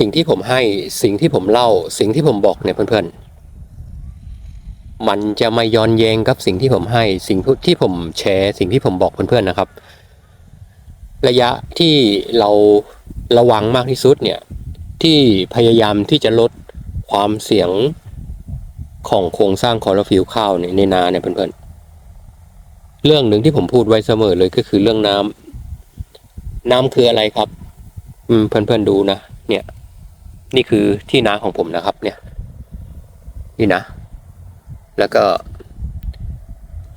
สิ่งที่ผมให้สิ่งที่ผมเล่า สิ่งที่ผมบอกเนี่ยเพื่อนๆ มันจะไม่ย้อนแยงกับสิ่งที่ผมให้ สิ่งที่ผมแชร์ สิ่งที่ผมบอกเพื่อนๆนะครับ ระยะที่เราระวังมากที่สุดเนี่ยที่พยายามที่จะลดความเสี่ยงของโครงสร้างคอโรฟิลข้าวเนี่ยในนาเนี่ยเพื่อนๆ เรื่องหนึ่งที่ผมพูดไว้เสมอเลยก็คือเรื่องน้ำน้ำคืออะไรครับ อืมเพื่อนๆดูนะเนี่ย นี่คือที่นาของผมนะครับ เนี่ย นี่นะ แล้วก็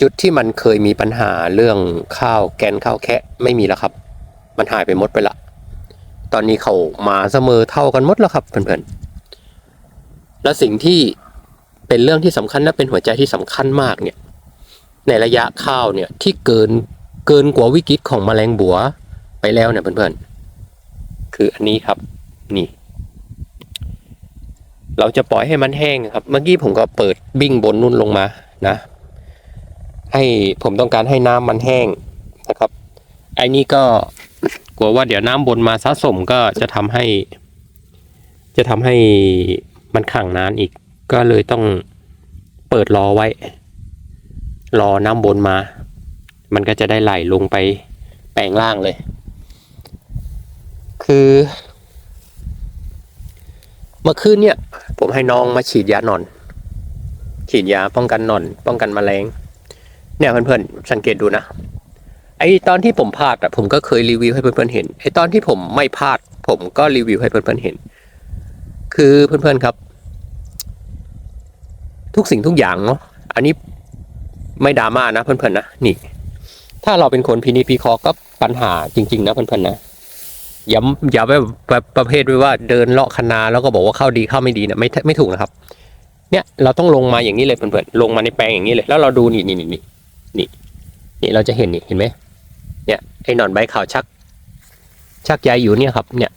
จุดที่มันเคยมีปัญหาเรื่องข้าวแกนข้าวแคะไม่มีแล้วครับ มันหายไปหมดไปละ ตอนนี้เขามาเสมอเท่ากันหมดแล้วครับเพื่อนๆ และสิ่งที่เป็นเรื่องที่สำคัญและเป็นหัวใจที่สำคัญมากเนี่ย ในระยะข้าวเนี่ยที่เกินเกินกว่าวิกฤตของแมลงบัวไปแล้วเนี่ยเพื่อนๆ คืออันนี้ครับ นี่ เราจะปล่อยให้มันแห้งครับ เมื่อกี้ผมก็เปิดบิ้งบนนุ่นลงมานะ ให้ผมต้องการให้น้ำมันแห้งนะครับไอ้นี่ก็กลัวว่าเดี๋ยวน้ำบนมาสะสมก็จะทำให้ จะทำให้มันขังนานอีก ก็เลยต้องเปิดรอไว้ รอน้ำบนมา มันก็จะได้ไหลลงไปแปลงล่างเลย คือ เมื่อคืนเนี่ยผมให้น้องมาฉีดยานอน ฉีดยาป้องกันนอน ป้องกันมแมลง เนี่ยเพื่อนๆสังเกตดูนะ ไอตอนที่ผมพลาดอะผมก็เคยรีวิวให้เพื่อนๆเห็น ไอตอนที่ผมไม่พลาด ผมก็รีวิวให้เพื่อนๆเห็น คือเพื่อนๆครับ ทุกสิ่งทุกอย่างเนาะ อันนี้ไม่ดราม่านะเพื่อนๆนะ นี่ ถ้าเราเป็นคนพินิจพิเคราะห์ก็ปัญหาจริง ๆ นะเพื่อนๆนะ อย่าอย่าแบบแบบประเภทว้ว่าเดินเลาะคณาแล้วก็บอกว่าเข้าดีเข้าไม่ดีเนี่ยไม่ไม่ถูกนะครับ เนี่ยเราต้องลงมาอย่างนี้เลยเพื่อนๆลงมาในแปลงอย่างนี้เลย แล้วเราดูนี่นี่นี่นี่นี่นี่เราจะเห็นนี่เห็นไหมเนี่ยไอ้หนอนใบขาวชัก ชักใยอยู่เนี่ยครับ เนี่ย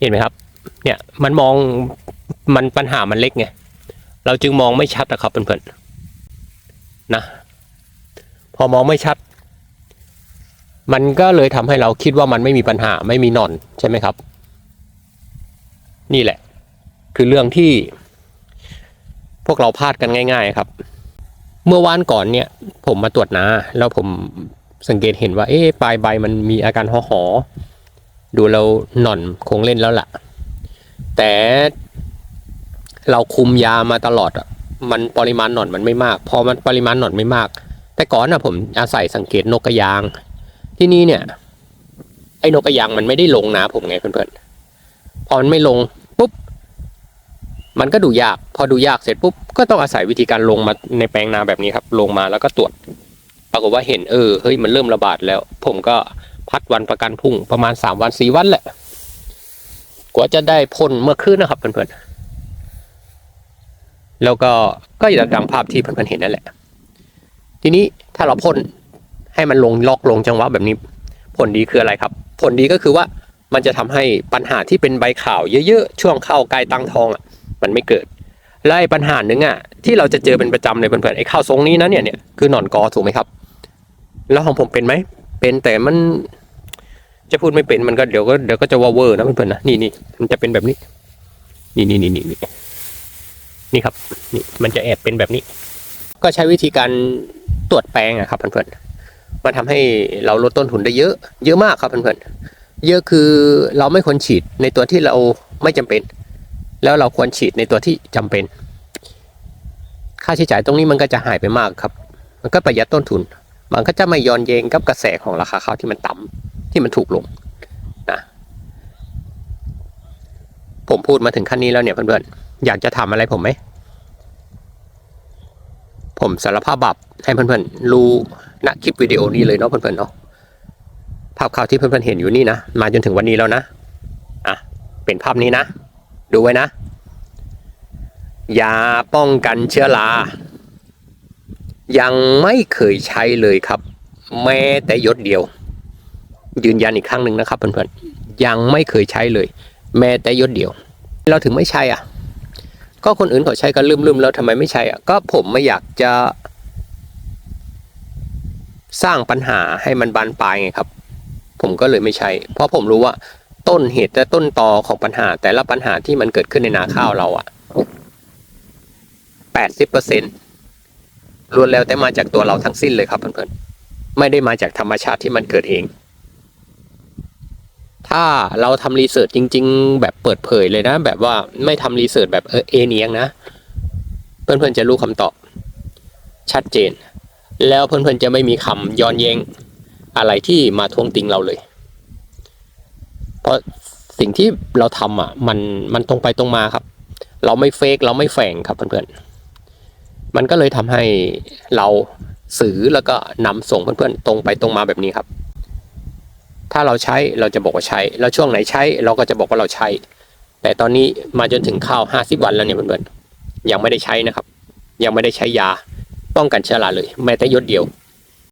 เห็นไหมครับ เนี่ยมันมองมันปัญหามันเล็กไงเราจึงมองไม่ชัดนะครับเพื่อนๆนะพอมองไม่ชัด มันก็เลยทำให้เราคิดว่ามันไม่มีปัญหาไม่มีนอนใช่ไหมครับ นี่แหละ คือเรื่องที่ พวกเราพลาดกันง่าย ๆ ครับ เมื่อวานก่อนเนี่ย ผมมาตรวจนาแล้วผมสังเกตเห็นว่า เอ๊ะปลายใบมันมีอาการห่อหอดูเราหนอนคงเล่นแล้วล่ะ แต่เราคุมยามาตลอดอะมันปริมาณหนอนมันไม่มาก พอมันปริมาณหนอนไม่มาก แต่ก่อนอะผมอาศัยสังเกตนกกระยาง ที่นี่เนี่ย ไอ้นกกระยางมันไม่ได้ลงนาผมไงเพื่อนๆพอมันไม่ลงปุ๊บมันก็ดูยาก พอดูยากเสร็จปุ๊บก็ต้องอาศัยวิธีการลงมาในแปลงนาแบบนี้ครับ ลงมาแล้วก็ตรวจ ปรากฏว่าเห็นเออเฮ้ยมันเริ่มระบาดแล้ว ผมก็พัดวันประกันพรุ่งประมาณสามวันสี่วันแหละ กว่าจะได้พ่นเมื่อคืนนะครับเพื่อนๆแล้วก็ก็อย่างดังภาพที่เพื่อนๆเห็นนั่นแหละ ทีนี้ถ้าเราพ่น ให้มันลงล็อกลงจังหวะแบบนี้ ผลดีคืออะไรครับ ผลดีก็คือว่ามันจะทำให้ปัญหาที่เป็นใบข่าวเยอะๆ ช่วงเข้าใกล้ตั้งทองอะมันไม่เกิดและไอ้ปัญหาหนึ่งอะที่เราจะเจอเป็นประจำเลยเพื่อนๆไอ้ข้าวทรงนี้นะเนี่ยเนี่ยคือหนอนกอถูกไหมครับ แล้วของผมเป็นไหมเป็นแต่มันจะพูดไม่เป็นมันก็เดี๋ยวก็เดี๋ยวก็จะว่าเวอร์นะเพื่อนๆนะนี่นี่มันจะเป็นแบบนี้ นี่นี่นี่นี่นี่นี่ครับนี่มันจะแอบเป็นแบบนี้ ก็ใช้วิธีการตรวจแปลงอะครับเพื่อนๆ มันทำให้เราลดต้นทุนได้เยอะ เยอะมากครับเพื่อนๆเยอะคือเราไม่ควรฉีดในตัวที่เราไม่จำเป็น แล้วเราควรฉีดในตัวที่จำเป็น ค่าใช้จ่ายตรงนี้มันก็จะหายไปมากครับ มันก็ประหยัดต้นทุน มันก็จะไม่ย้อนเยงกับกระแสของราคาข้าวที่มันต่ำที่มันถูกลงนะผมพูดมาถึงขั้นนี้แล้วเนี่ยเพื่อนๆอยากจะทำอะไรผมไหมผมสารภาพบาปให้เพื่อนๆรู้ ณคลิปวิดีโอนี้เลยเนาะเพื่อนๆเนาะภาพข่าวที่เพื่อนๆเห็นอยู่นี่นะมาจนถึงวันนี้แล้วนะอะเป็นภาพนี้นะ ดูไว้นะยาป้องกันเชื้อรา ยังไม่เคยใช้เลยครับ แม้แต่ยดเดียว ยืนยันอีกครั้งหนึ่งนะครับเพื่อนๆยังไม่เคยใช้เลย แม้แต่ยดเดียว เราถึงไม่ใช่อะ ก็คนอื่นเขาใช้กันลืมๆแล้วทำไมไม่ใช่อะก็ผมไม่อยากจะ สร้างปัญหาให้มันบานปลายไงครับ ผมก็เลยไม่ใช่เพราะผมรู้ว่าต้นเหตุและต้นตอของปัญหา แต่ละปัญหาที่มันเกิดขึ้นในนาข้าวเราอะแปดสิบเปอร์เซ็นล้วนแล้วแต่มาจากตัวเราทั้งสิ้นเลยครับเพื่อนๆไม่ได้มาจากธรรมชาติที่มันเกิดเอง ถ้าเราทำรีเสิร์ชจริง ๆ แบบเปิดเผยเลยนะ แบบว่าไม่ทำรีเสิร์ชแบบเออเอเนียงนะ เพื่อนๆจะรู้คำตอบชัดเจน แล้วเพื่อนๆจะไม่มีคำย้อนแย้งอะไรที่มาทวงติงเราเลย เพราะสิ่งที่เราทำอะ มันมันตรงไปตรงมาครับ เราไม่เฟกเราไม่แฝงครับเพื่อนๆมันก็เลยทำให้เราสื่อแล้วก็นำส่งเพื่อนๆตรงไปตรงมาแบบนี้ครับ ถ้าเราใช้เราจะบอกว่าใช้ แล้วช่วงไหนใช้เราก็จะบอกว่าเราใช้ แต่ตอนนี้มาจนถึงข้าวห้าสิบวันแล้วเนี่ยเพื่อนๆยังไม่ได้ใช้นะครับ ยังไม่ได้ใช้ยา ป้องกันเชื้อราเลยแม้แต่ยดเดียว